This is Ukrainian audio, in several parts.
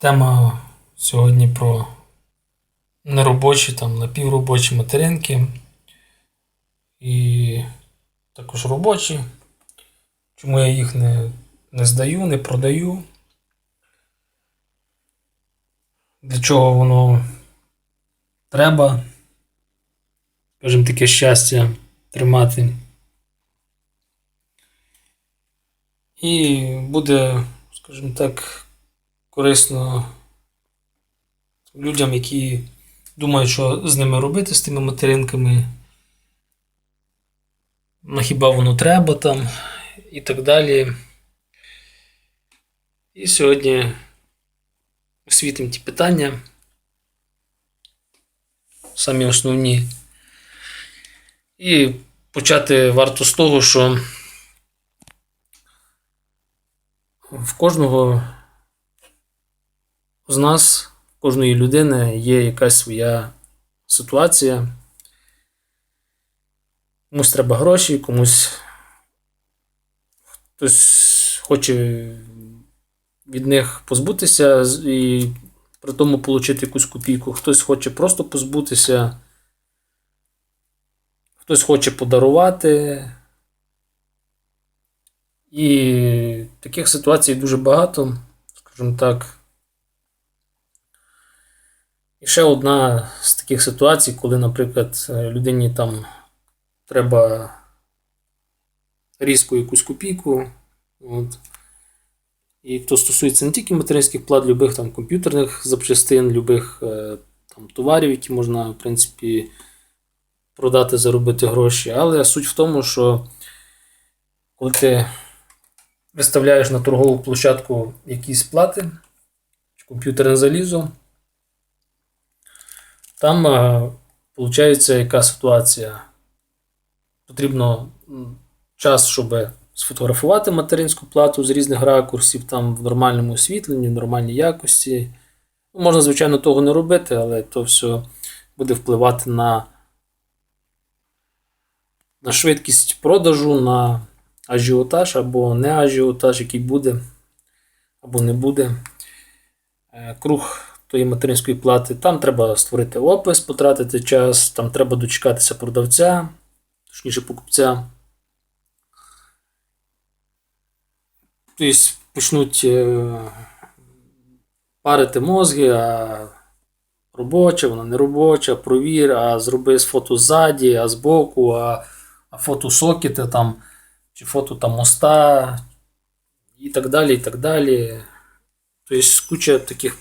Тема сьогодні про неробочі, там, напівробочі материнки і також робочі. Чому я їх не, не здаю, не продаю. Для чого воно треба, скажімо, таке щастя тримати. І буде, скажімо так, корисно людям, які думають, що з ними робити, з тими материнками. Ну, хіба воно треба там і так далі. І сьогодні освітимо ті питання. Самі основні. І почати варто з того, що в кожного з нас, кожної людини є якась своя ситуація. Комусь треба гроші, комусь хтось хоче від них позбутися і при тому отримати якусь копійку. Хтось хоче просто позбутися, хтось хоче подарувати. І таких ситуацій дуже багато, скажімо так. І ще одна з таких ситуацій, коли, наприклад, е, людині там треба різку якусь копійку. От. І то стосується не тільки материнських плат, любих там комп'ютерних запчастин, любих е, там, товарів, які можна, в принципі, продати, заробити гроші. Але суть в тому, що коли ти виставляєш на торгову площадку якісь плати, комп'ютерне залізо, там виходить яка ситуація. Потрібно час, щоб сфотографувати материнську плату з різних ракурсів, там в нормальному освітленні, в нормальній якості. Ну, Можна, звичайно, того не робити, але то все буде впливати на, на швидкість продажу, на ажіотаж або не ажіотаж, який буде або не буде. Е, Круг тої материнської плати. Там треба створити опис, потратити час, там треба дочекатися продавця, точніше покупця. Тобто почнуть е, парити мозги, а робоча, вона не робоча, провір, а зроби з фото ззаді, а збоку, а, фото сокета там, чи фото там моста, і так далі, і так далі. Тобто куча таких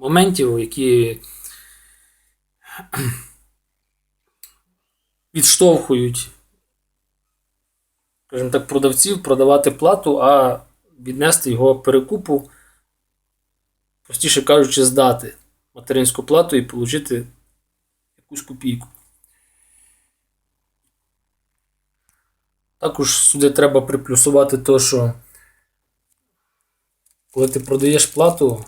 моментів, які відштовхують, скажімо так, продавців продавати плату, а віднести його перекупу, простіше кажучи, здати материнську плату і отримати якусь копійку. Також сюди треба приплюсувати те, що коли ти продаєш плату,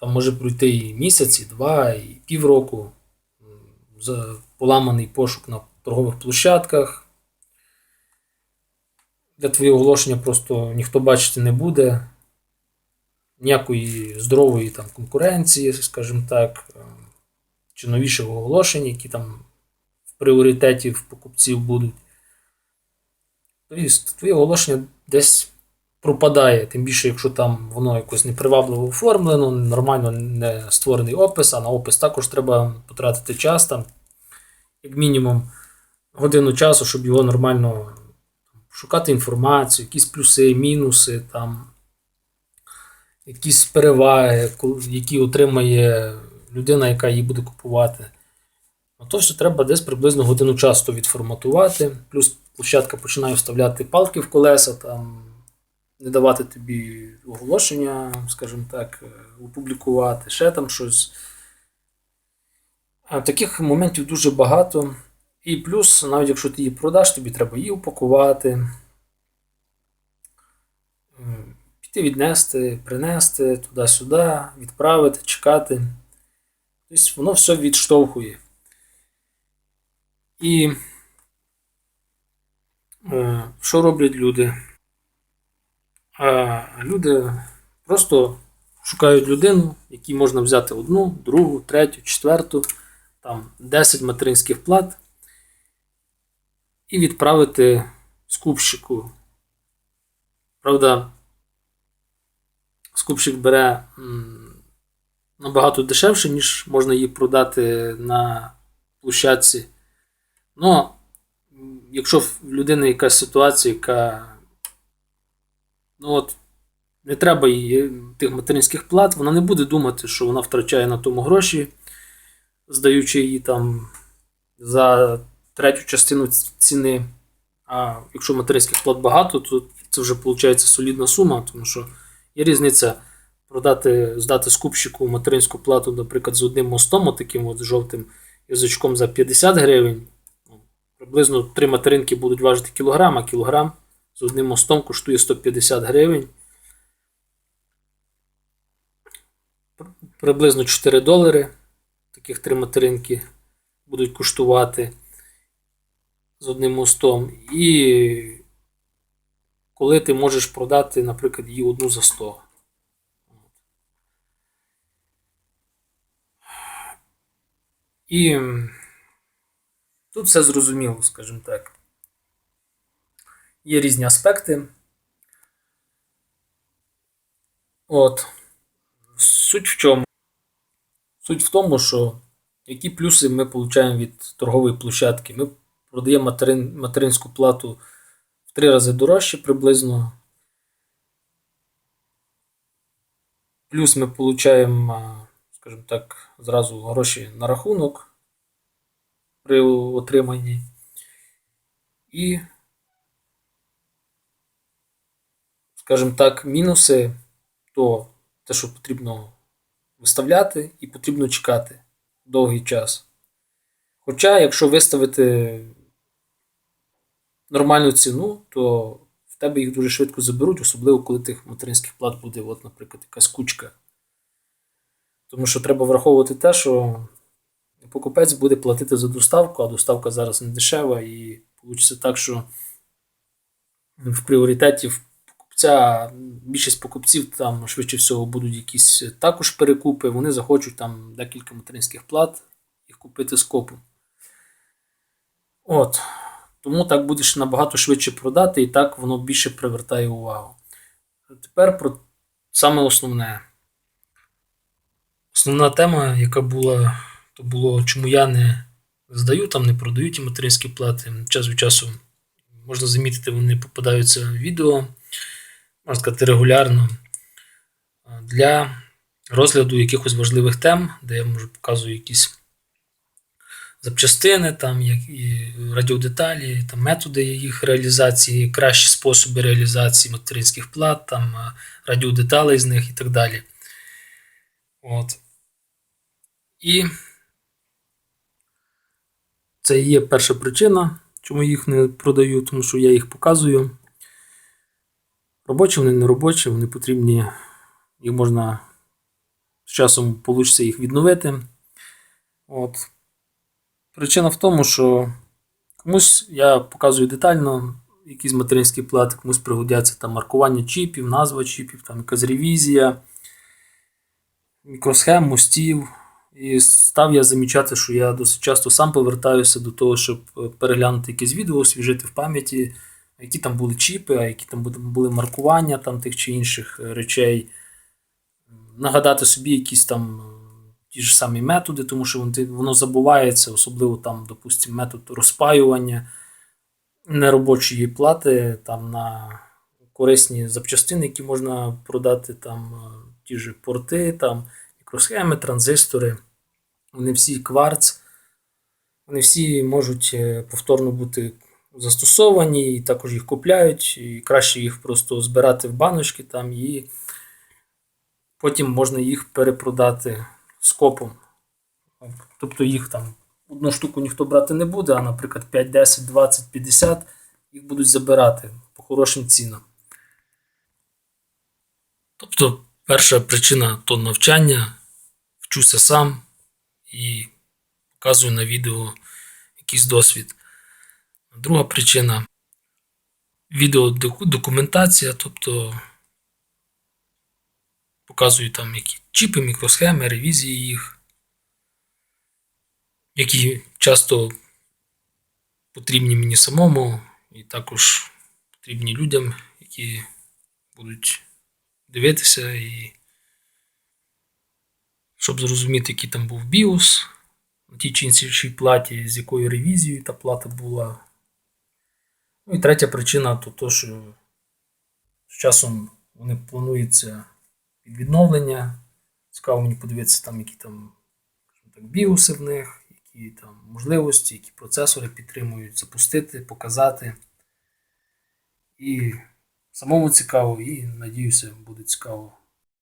там може пройти і місяць, і два, і півроку. поламаний пошук на торгових площадках. Для твоєго оголошення просто ніхто бачити не буде. Ніякої здорової там конкуренції, скажімо так, е, чи новіших оголошень, які там в пріоритеті в покупців будуть. Тобто твоє оголошення десь пропадає, тим більше, якщо там воно якось непривабливо оформлено, нормально не створений опис, а на опис також треба потратити час, там, як мінімум годину часу, щоб його нормально шукати інформацію, якісь плюси, мінуси, там, якісь переваги, які отримає людина, яка її буде купувати. Ну, то все треба десь приблизно годину часу відформатувати. Плюс площадка починає вставляти палки в колеса, там, не давати тобі оголошення, скажімо так, е, опублікувати, ще там щось. Таких моментів дуже багато. І плюс, навіть якщо ти її продаш, тобі треба її упакувати, е, піти віднести, принести туди-сюди, відправити, чекати. Тобто воно все відштовхує. І е, що роблять люди? А люди просто шукають людину, якій можна взяти одну, другу, третю, четверту, там 10 материнських плат і відправити скупщику. Правда, скупщик бере набагато дешевше, ніж можна її продати на площадці. Ну, якщо в людини якась ситуація, яка ну от, не треба їй тих материнських плат, вона не буде думати, що вона втрачає на тому гроші, здаючи її там за третю частину ціни. А якщо материнських плат багато, то це вже виходить солідна сума, тому що є різниця продати, здати скупщику материнську плату, наприклад, з одним мостом, отаким от жовтим язичком за 50 гривень. Ну, Приблизно три материнки будуть важити кілограм, а кілограм з одним мостом коштує 150 гривень. Приблизно 4 долари. Таких три материнки будуть коштувати з одним мостом. І коли ти можеш продати, наприклад, її одну за 100. І тут все зрозуміло, скажімо так. Є різні аспекти. От. Суть в чому? Суть в тому, що які плюси ми отримуємо від торгової площадки. Ми продаємо материн, материнську плату в три рази дорожче приблизно. Плюс ми отримуємо, скажімо так, зразу гроші на рахунок при отриманні. І, скажімо так, мінуси то те, що потрібно виставляти і потрібно чекати довгий час. Хоча, якщо виставити нормальну ціну, то в тебе їх дуже швидко заберуть, особливо коли тих материнських плат буде, от, наприклад, якась кучка. Тому що треба враховувати те, що покупець буде платити за доставку, а доставка зараз не дешева, і вийде так, що в пріоритеті покупця більшість покупців там швидше всього будуть якісь також перекупи, вони захочуть там декілька материнських плат їх купити скопом. От. Тому так будеш набагато швидше продати, і так воно більше привертає увагу. Тепер про саме основне. Основна тема, яка була, то було, чому я не здаю, там не продаю ті материнські плати. Час від часу можна замітити, вони попадаються в відео, можна сказати, регулярно для розгляду якихось важливих тем, де я можу показую якісь запчастини, там, і радіодеталі, там, методи їх реалізації, кращі способи реалізації материнських плат, там, радіодеталей з них і так далі. От. І це є перша причина, чому їх не продаю, тому що я їх показую. Робочі вони не робочі, вони потрібні, їх можна з часом вийде їх відновити. От. Причина в тому, що комусь я показую детально якісь материнські плати, комусь пригодяться там маркування чіпів, назва чіпів, там якась ревізія, мікросхем, мостів. І став я замічати, що я досить часто сам повертаюся до того, щоб е, переглянути якесь відео, освіжити в пам'яті, які там були чіпи, а які там були- маркування там тих чи інших е, речей. Нагадати собі якісь там е, ті ж самі методи, тому що воно, забувається, особливо там, допустимо, метод розпаювання неробочої плати там на корисні запчастини, які можна продати, там е, ті ж порти, там мікросхеми, транзистори. Вони всі кварц, вони всі можуть повторно бути застосовані, і також їх купляють, і краще їх просто збирати в баночки там і потім можна їх перепродати скопом. Тобто їх там одну штуку ніхто брати не буде, а, наприклад, 5, 10, 20, 50 їх будуть забирати по хорошим цінам. Тобто, перша причина то навчання, вчуся сам і показую на відео якийсь досвід. Друга причина відеодокументація, тобто показую там які чіпи, мікросхеми, ревізії їх, які часто потрібні мені самому, і також потрібні людям, які будуть дивитися і щоб зрозуміти, який там був BIOS на тій чи платі, з якою ревізією та плата була. Ну і третя причина то, то що з часом вони плануються відновлення. Цікаво мені подивитися, там, які там так, біоси в них, які там можливості, які процесори підтримують, запустити, показати. І самому цікаво, і надіюся, буде цікаво